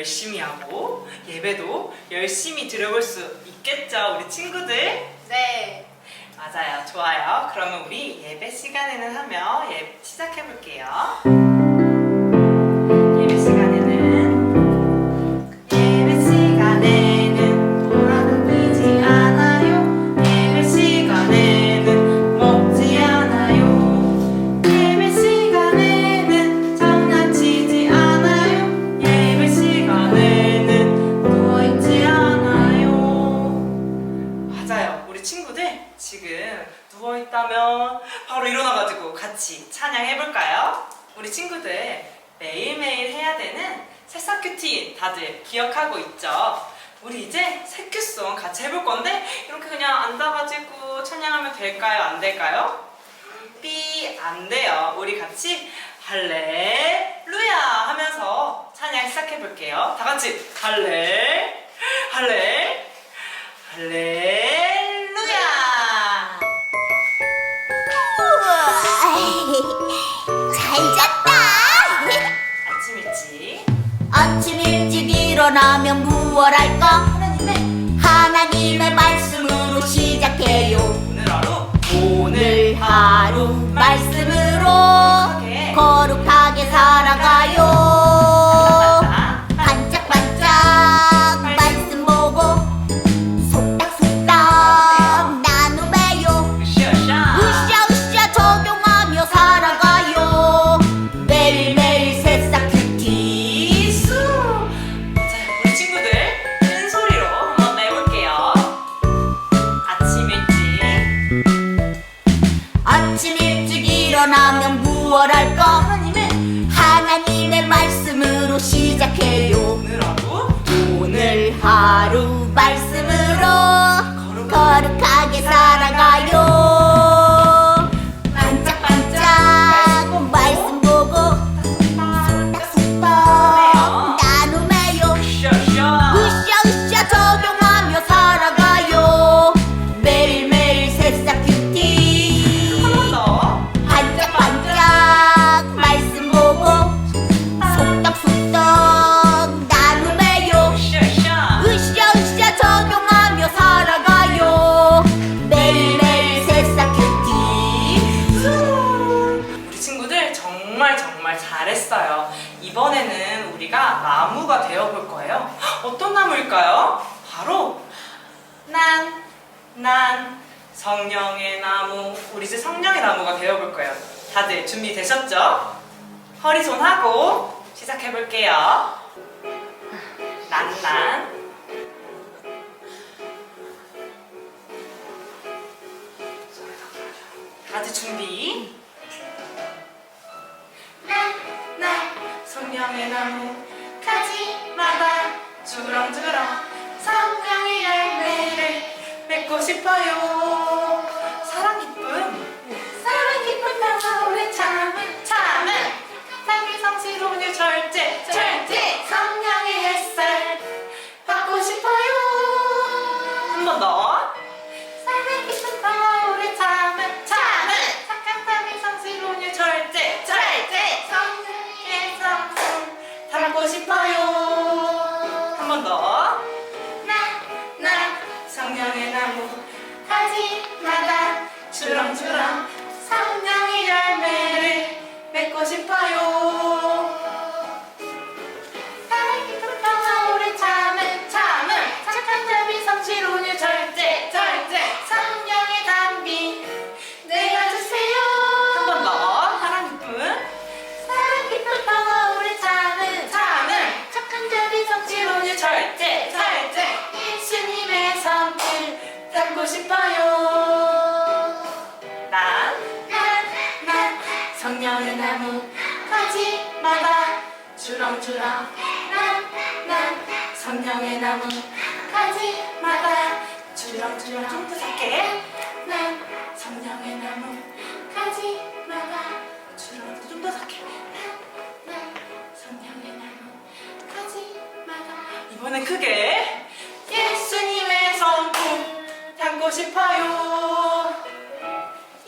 열심히 하고 예배도 열심히 드려볼 수 있겠죠, 우리 친구들? 네. 맞아요. 좋아요. 그러면 우리 예배 시간에는 하며 예, 시작해 볼게요. 큐티 다들 기억하고 있죠? 우리 이제 새큐송 같이 해볼 건데 이렇게 그냥 앉아가지고 찬양하면 될까요? 안 될까요? 삐, 안 돼요. 우리 같이 할렐루야 하면서 찬양 시작해 볼게요. 다 같이 할렐, 할렐, 할렐 일어나면 무얼 할까? 되어볼 거예요. 어떤 나무일까요? 바로 난, 난 성령의 나무. 우리 이제 성령의 나무가 되어볼 거예요. 다들 준비되셨죠? 허리 손 하고 시작해볼게요. 난, 난. 다들 준비. 나 성령의 나무 가지마다 주렁주렁 성령의 열매를 맺고 싶어요. 사랑 기쁨. 사랑 기쁨 나오래 참은 참은 자기 성실로는 절제 절제 맺고 싶어요 주렁 난난 성령의 나무 가지마다 주렁주렁 좀더 작게 난 성령의 나무 가지마다 주렁 좀더 작게 난 성령의 나무 가지마다 이번엔 크게 예수님의 성품 담고 싶어요.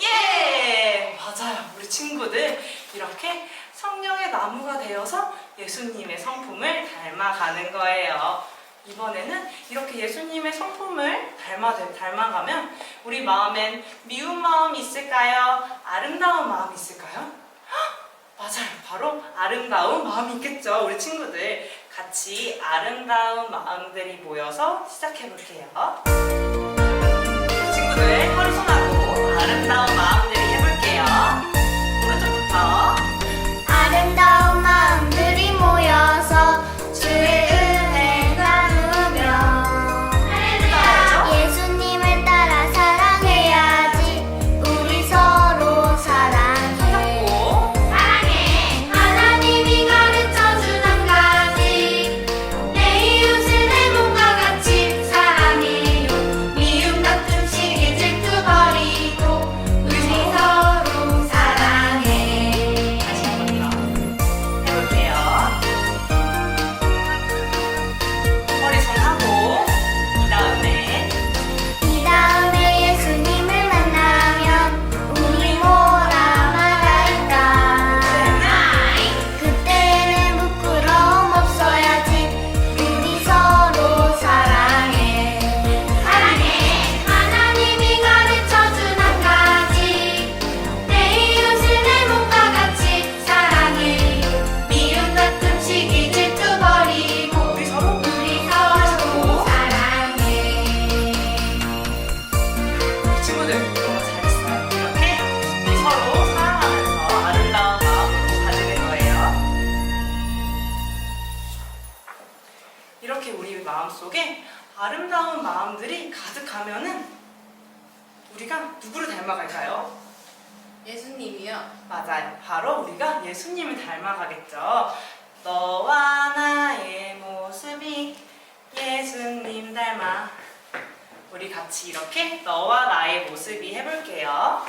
예! 맞아요. 우리 친구들 이렇게 성령의 나무가 되어서 예수님의 성품을 닮아가는 거예요. 이번에는 이렇게 예수님의 성품을 닮아, 닮아가면 우리 마음엔 미운 마음이 있을까요? 아름다운 마음이 있을까요? 헉, 맞아요. 바로 아름다운 마음이 있겠죠. 우리 친구들. 같이 아름다운 마음들이 모여서 시작해 볼게요. 친구들, 허리 손 아름다운 마음들이 가득하면 우리가 누구를 닮아갈까요? 예수님이요. 맞아요. 바로 우리가 예수님을 닮아가겠죠. 너와 나의 모습이 예수님 닮아. 우리 같이 이렇게 너와 나의 모습이 해볼게요.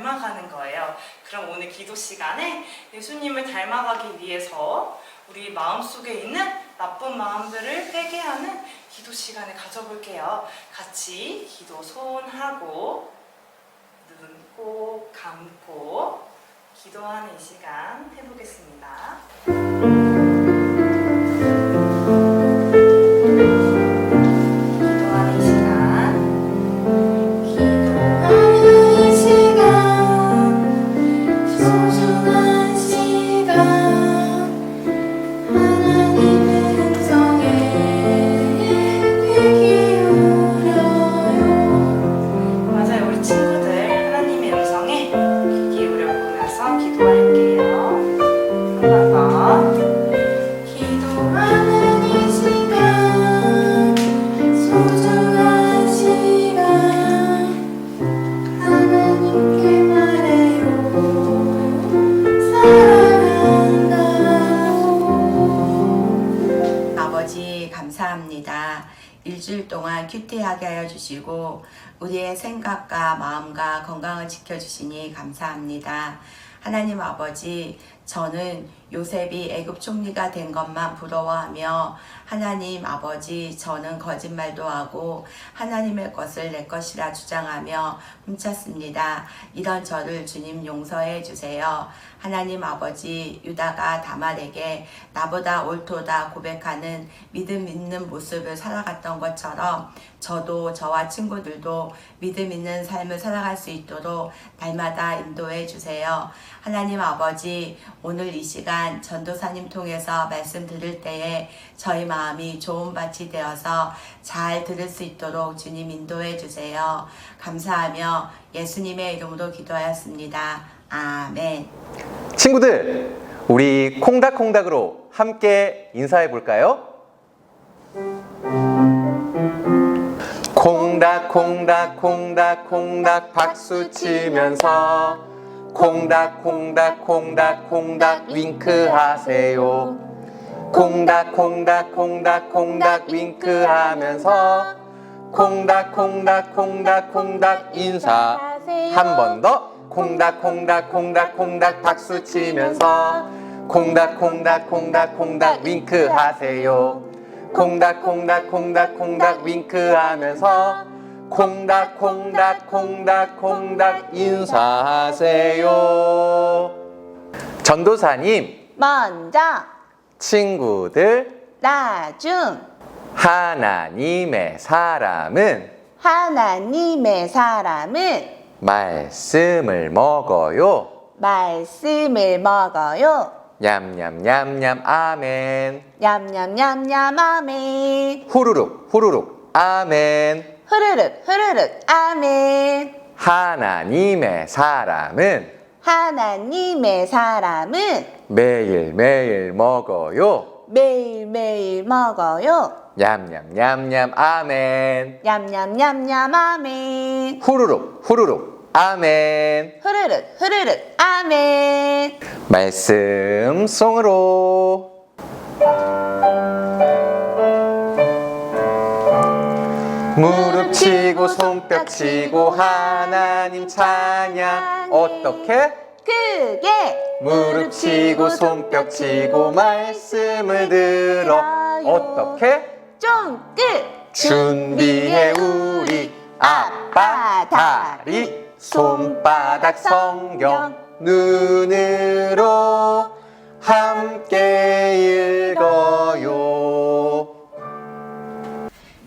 닮아가는 거예요. 그럼 오늘 기도 시간에 예수님을 닮아가기 위해서 우리 마음속에 있는 나쁜 마음들을 빼게 하는 기도 시간을 가져볼게요. 같이 기도 손하고 눈 꼭 감고 기도하는 이 시간 해보겠습니다. 마음과 건강을 지켜주시니 감사합니다. 하나님 아버지 저는 요셉이 애굽 총리가 된 것만 부러워하며 하나님 아버지 저는 거짓말도 하고 하나님의 것을 내 것이라 주장하며 훔쳤습니다. 이런 저를 주님 용서해 주세요. 하나님 아버지 유다가 다말에게 나보다 옳도다 고백하는 믿음 있는 모습을 살아갔던 것처럼 저도 저와 친구들도 믿음 있는 삶을 살아갈 수 있도록 날마다 인도해 주세요. 하나님 아버지 오늘 이 시간 전도사님 통해서 말씀 들을 때에 저희 마음이 좋은 밭이 되어서 잘 들을 수 있도록 주님 인도해 주세요. 감사하며 예수님의 이름으로 기도하였습니다. 아멘. 친구들, 우리 콩닥콩닥으로 함께 인사해 볼까요? 콩닥 콩닥 콩닥 콩닥 박수 치면서 콩닥 콩닥 콩닥 콩닥 윙크 하세요. 콩닥 콩닥 콩닥 콩닥 윙크 하면서 콩닥 콩닥 콩닥 콩닥 인사 한 번 더 콩닥 콩닥 콩닥 콩닥 박수 치면서 콩닥 콩닥 콩닥 콩닥 윙크 하세요. 콩닥 콩닥 콩닥 콩닥 윙크 하면서 콩닥 콩닥 콩닥 콩닥 인사하세요. 전도사님, 먼저 친구들, 나중 하나님의 사람은 하나님의 사람은 말씀을 먹어요. 말씀을 먹어요. 냠냠냠냠 아멘. 냠냠냠냠 아멘. 후루룩 후루룩 아멘. 흐르륵 흐르륵 아멘. 하나님의 사람은 하나님의 사람은 매일매일 먹어요. 매일매일 먹어요. 냠냠냠냠 아멘. 냠냠냠냠 아멘. 후루룩 후루룩 아멘. 흐르륵 흐르륵 아멘. 말씀 송으로 치고 손뼉 치고 하나님 찬양. 어떻게? 크게 무릎 치고 손뼉 치고 말씀을 들어. 어떻게? 쫑긋 준비해 우리 아빠 다리. 손바닥 성경 눈으로 함께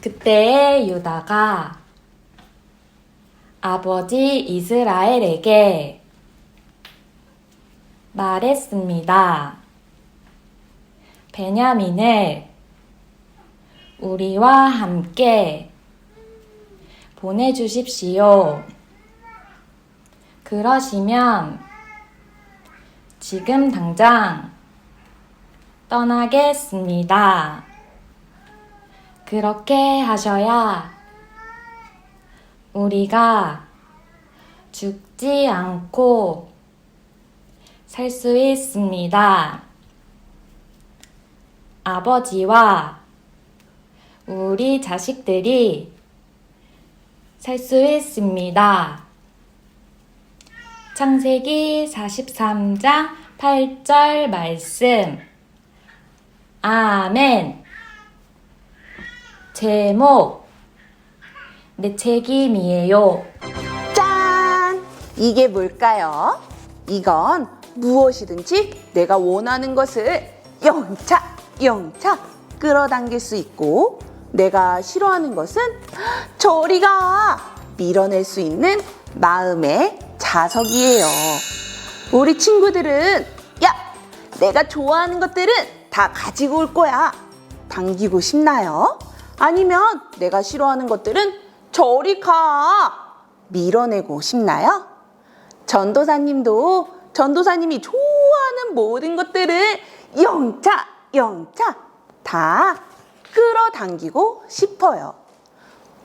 그때 유다가 아버지 이스라엘에게 말했습니다. 베냐민을 우리와 함께 보내주십시오. 그러시면 지금 당장 떠나겠습니다. 그렇게 하셔야 우리가 죽지 않고 살 수 있습니다. 아버지와 우리 자식들이 살 수 있습니다. 창세기 43장 8절 말씀. 아멘. 제목. 내 책임이에요. 짠! 이게 뭘까요? 이건 무엇이든지 내가 원하는 것을 영차, 영차 끌어당길 수 있고 내가 싫어하는 것은 저리가 밀어낼 수 있는 마음의 자석이에요. 우리 친구들은 야, 내가 좋아하는 것들은 다 가지고 올 거야. 당기고 싶나요? 아니면 내가 싫어하는 것들은 저리 가. 밀어내고 싶나요? 전도사님도 전도사님이 좋아하는 모든 것들을 영차, 영차 다 끌어당기고 싶어요.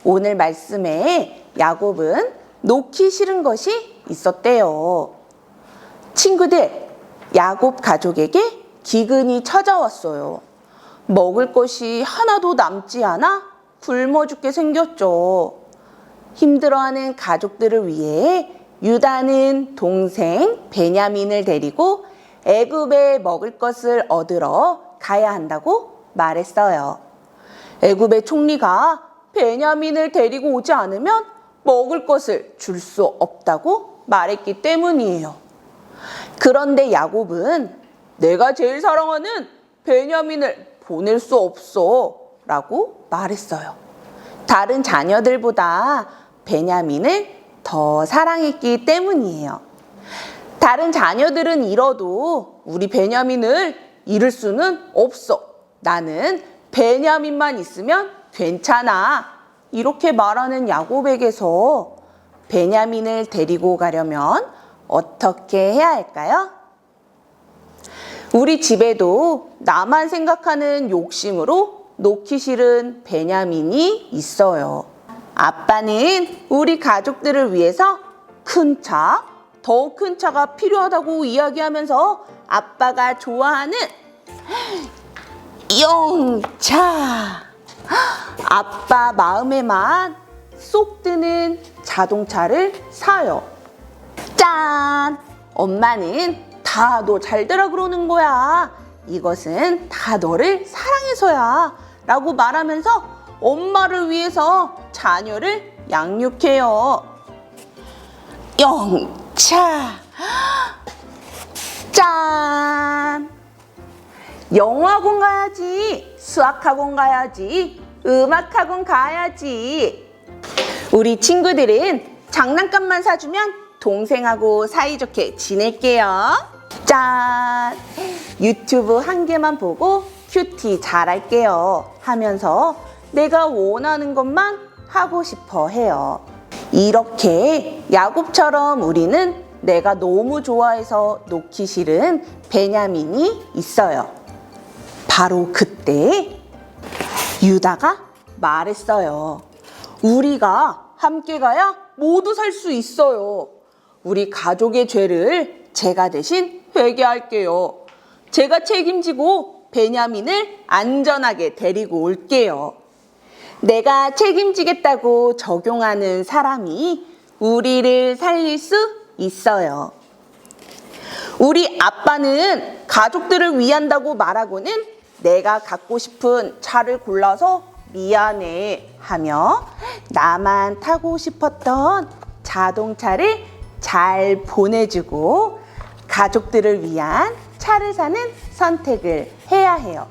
오늘 말씀에 야곱은 놓기 싫은 것이 있었대요. 친구들, 야곱 가족에게 기근이 찾아왔어요. 먹을 것이 하나도 남지 않아 굶어 죽게 생겼죠. 힘들어하는 가족들을 위해 유다는 동생 베냐민을 데리고 애굽에 먹을 것을 얻으러 가야 한다고 말했어요. 애굽의 총리가 베냐민을 데리고 오지 않으면 먹을 것을 줄 수 없다고 말했기 때문이에요. 그런데 야곱은 내가 제일 사랑하는 베냐민을 보낼 수 없어 라고 말했어요. 다른 자녀들보다 베냐민을 더 사랑했기 때문이에요. 다른 자녀들은 잃어도 우리 베냐민을 잃을 수는 없어. 나는 베냐민만 있으면 괜찮아. 이렇게 말하는 야곱에게서 베냐민을 데리고 가려면 어떻게 해야 할까요? 우리 집에도 나만 생각하는 욕심으로 놓기 싫은 베냐민이 있어요. 아빠는 우리 가족들을 위해서 큰 차, 더 큰 차가 필요하다고 이야기하면서 아빠가 좋아하는 영차. 아빠 마음에만 쏙 드는 자동차를 사요. 짠! 엄마는 다 너 잘 되라 그러는 거야. 이것은 다 너를 사랑해서야. 라고 말하면서 엄마를 위해서 자녀를 양육해요. 영차. 짠! 영어학원 가야지. 수학학원 가야지. 음악학원 가야지. 우리 친구들은 장난감만 사주면 동생하고 사이좋게 지낼게요. 짠! 유튜브 한 개만 보고 큐티 잘할게요. 하면서 내가 원하는 것만 하고 싶어 해요. 이렇게 야곱처럼 우리는 내가 너무 좋아해서 놓기 싫은 베냐민이 있어요. 바로 그때 유다가 말했어요. 우리가 함께 가야 모두 살 수 있어요. 우리 가족의 죄를 제가 대신 회개할게요. 제가 책임지고 베냐민을 안전하게 데리고 올게요. 내가 책임지겠다고 적용하는 사람이 우리를 살릴 수 있어요. 우리 아빠는 가족들을 위한다고 말하고는 내가 갖고 싶은 차를 골라서 미안해 하며 나만 타고 싶었던 자동차를 잘 보내주고 가족들을 위한 차를 사는 선택을 해야 해요.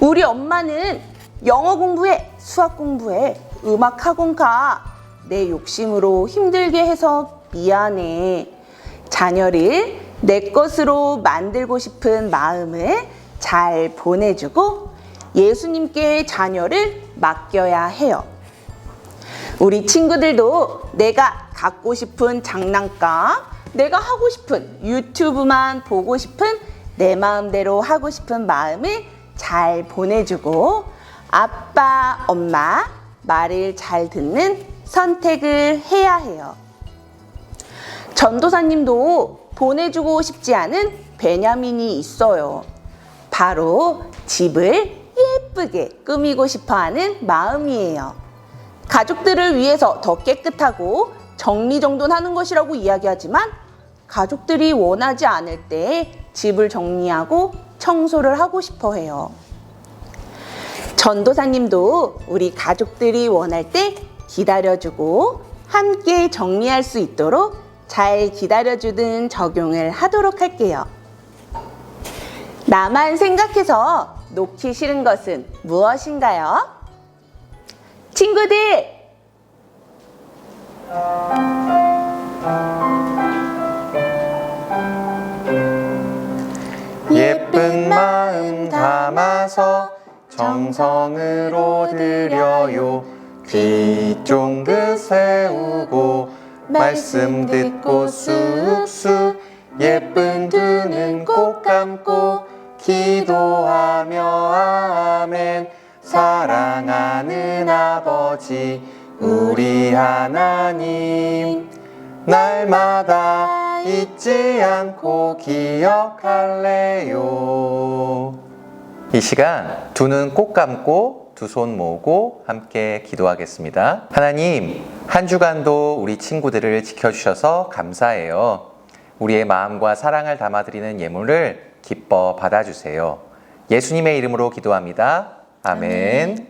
우리 엄마는 영어 공부해, 수학 공부해, 음악 학원 가. 내 욕심으로 힘들게 해서 미안해. 자녀를 내 것으로 만들고 싶은 마음을 잘 보내주고 예수님께 자녀를 맡겨야 해요. 우리 친구들도 내가 갖고 싶은 장난감, 내가 하고 싶은 유튜브만 보고 싶은 내 마음대로 하고 싶은 마음을 잘 보내주고 아빠, 엄마 말을 잘 듣는 선택을 해야 해요. 전도사님도 보내주고 싶지 않은 베냐민이 있어요. 바로 집을 예쁘게 꾸미고 싶어 하는 마음이에요. 가족들을 위해서 더 깨끗하고 정리정돈하는 것이라고 이야기하지만 가족들이 원하지 않을 때 집을 정리하고 청소를 하고 싶어 해요. 전도사님도 우리 가족들이 원할 때 기다려주고 함께 정리할 수 있도록 잘 기다려주는 적용을 하도록 할게요. 나만 생각해서 놓기 싫은 것은 무엇인가요? 친구들! 예쁜 마음 담아서 정성으로 드려요. 귀 쫑긋 세우고 말씀 듣고 쑥쑥 예쁜 두 눈 꼭 감고 기도하며 아멘. 사랑하는 아버지 우리 하나님 날마다 잊지 않고 기억할래요. 이 시간 두 눈 꼭 감고 두 손 모으고 함께 기도하겠습니다. 하나님, 한 주간도 우리 친구들을 지켜주셔서 감사해요. 우리의 마음과 사랑을 담아드리는 예물을 기뻐 받아주세요. 예수님의 이름으로 기도합니다. 아멘. 이름